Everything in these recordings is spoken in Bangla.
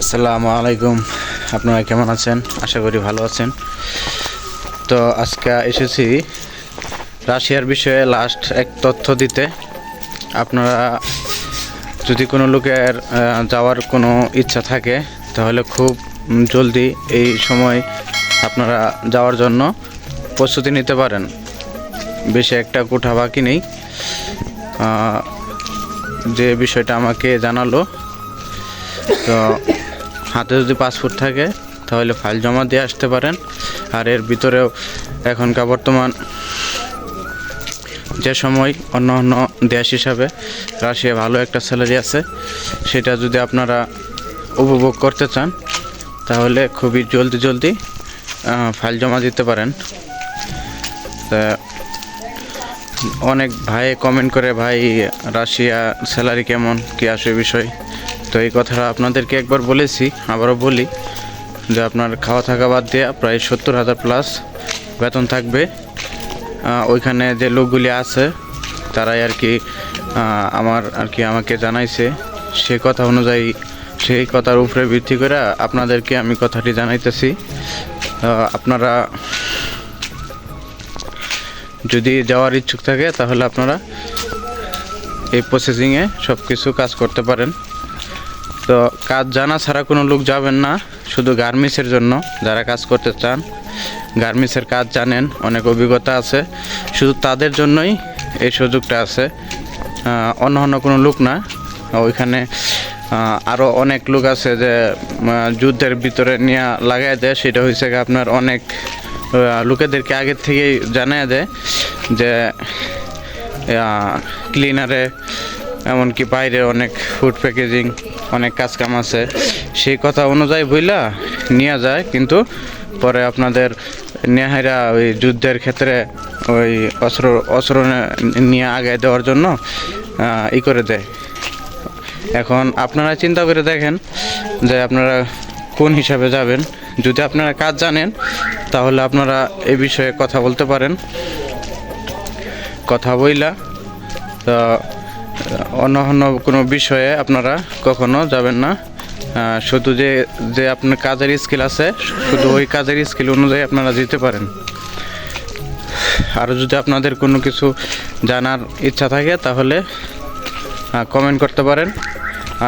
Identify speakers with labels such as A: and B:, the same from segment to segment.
A: আসসালামু আলাইকুম। আপনারা কেমন আছেন? আশা করি ভালো আছেন। তো আজকে এসেছি রাশিয়ার বিষয়ে লাস্ট এক তথ্য দিতে। আপনারা যদি কোনো লোকের যাওয়ার কোনো ইচ্ছা থাকে, তাহলে খুব জলদি এই সময় আপনারা যাওয়ার জন্য প্রস্তুতি নিতে পারেন। বেশি একটা কোঠা বাকি নেই। যে বিষয়টা আমাকে জানালো। তো হাতে যদি পাসপোর্ট থাকে, তাহলে ফাইল জমা দিয়ে আসতে পারেন। আর এর ভিতরেও এখনকার বর্তমান যে সময় অন্য অন্য দেশ হিসাবে রাশিয়া ভালো একটা স্যালারি আছে, সেটা যদি আপনারা উপভোগ করতে চান, তাহলে খুবই জলদি জলদি ফাইল জমা দিতে পারেন। তা অনেক ভাই কমেন্ট করে, ভাই, রাশিয়া স্যালারি কেমন? কী আসে বিষয়? তো এই কথাটা আপনাদেরকে একবার বলেছি, আবারও বলি যে আপনার খাওয়া থাকা বাদ দিয়ে প্রায় সত্তর হাজার প্লাস বেতন থাকবে। ওইখানে যে লোকগুলি আছে, তারাই আর কি আমার আর কি আমাকে জানাইছে। সে কথা অনুযায়ী, সেই কথার উপরে ভিত্তি করে আপনাদেরকে আমি কথাটি জানাইতেছি। আপনারা যদি যাওয়ার ইচ্ছুক থাকে, তাহলে আপনারা এই প্রসেসিংয়ে সব কিছু কাজ করতে পারেন। তো কাজ জানা ছাড়া কোনো লোক যাবেন না, শুধু গার্মেন্টসের জন্য যারা কাজ করতে চান। গার্মেন্টসের কাজ জানেন, অনেক অভিজ্ঞতা আছে। শুধু তাদের জন্যই এই সুযোগটা আছে। অন্য অন্য কোনো লোক না। ওইখানে আরও অনেক লোক আছে যে যুদ্ধের ভিতরে নিয়ে লাগাই দেয়। সেটা হয়েছে আপনার অনেক লোকেদেরকে আগের থেকেই জানায় দেয় যে ক্লিনারে এমনকি বাইরে অনেক ফুড প্যাকেজিং অনেক কাজ কাম আছে। সেই কথা অনুযায়ী বইলা নিয়ে যায়, কিন্তু পরে আপনাদের নেহাইরা ওই যুদ্ধের ক্ষেত্রে ওই অস্ত্র অস্ত্র নিয়ে আগে দেওয়ার জন্য ই করে দেয়। এখন আপনারা চিন্তা করে দেখেন যে আপনারা কোন হিসাবে যাবেন। যদি আপনারা কাজ জানেন, তাহলে আপনারা এ বিষয়ে কথা বলতে পারেন। কথা বইলা, তো অন্য অন্য কোনো বিষয়ে আপনারা কখনো যাবেন না। শুধু যে যে আপনার কাজের স্কিল আছে, শুধু ওই কাজের স্কিল অনুযায়ী আপনারা যেতে পারেন। আর যদি আপনাদের কোনো কিছু জানার ইচ্ছা থাকে, তাহলে কমেন্ট করতে পারেন।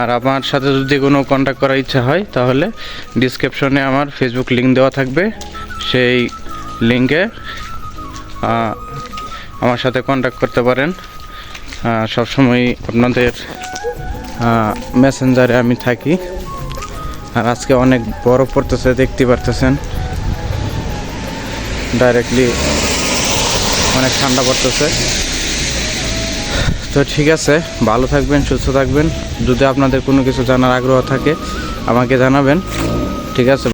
A: আর আমার সাথে যদি কোনো কন্ট্যাক্ট করার ইচ্ছা হয়, তাহলে ডিসক্রিপশনে আমার ফেসবুক লিঙ্ক দেওয়া থাকবে। সেই লিঙ্কে আমার সাথে কন্ট্যাক্ট করতে পারেন। সবসময় আপনাদের মেসেঞ্জারে আমি থাকি। আর আজকে অনেক বরফ পড়তেছে, দেখতে পারতেছেন। ডাইরেক্টলি অনেক ঠান্ডা পড়তেছে। তো ঠিক আছে, ভালো থাকবেন, সুস্থ থাকবেন। যদি আপনাদের কোনো কিছু জানার আগ্রহ থাকে, আমাকে জানাবেন। ঠিক আছে?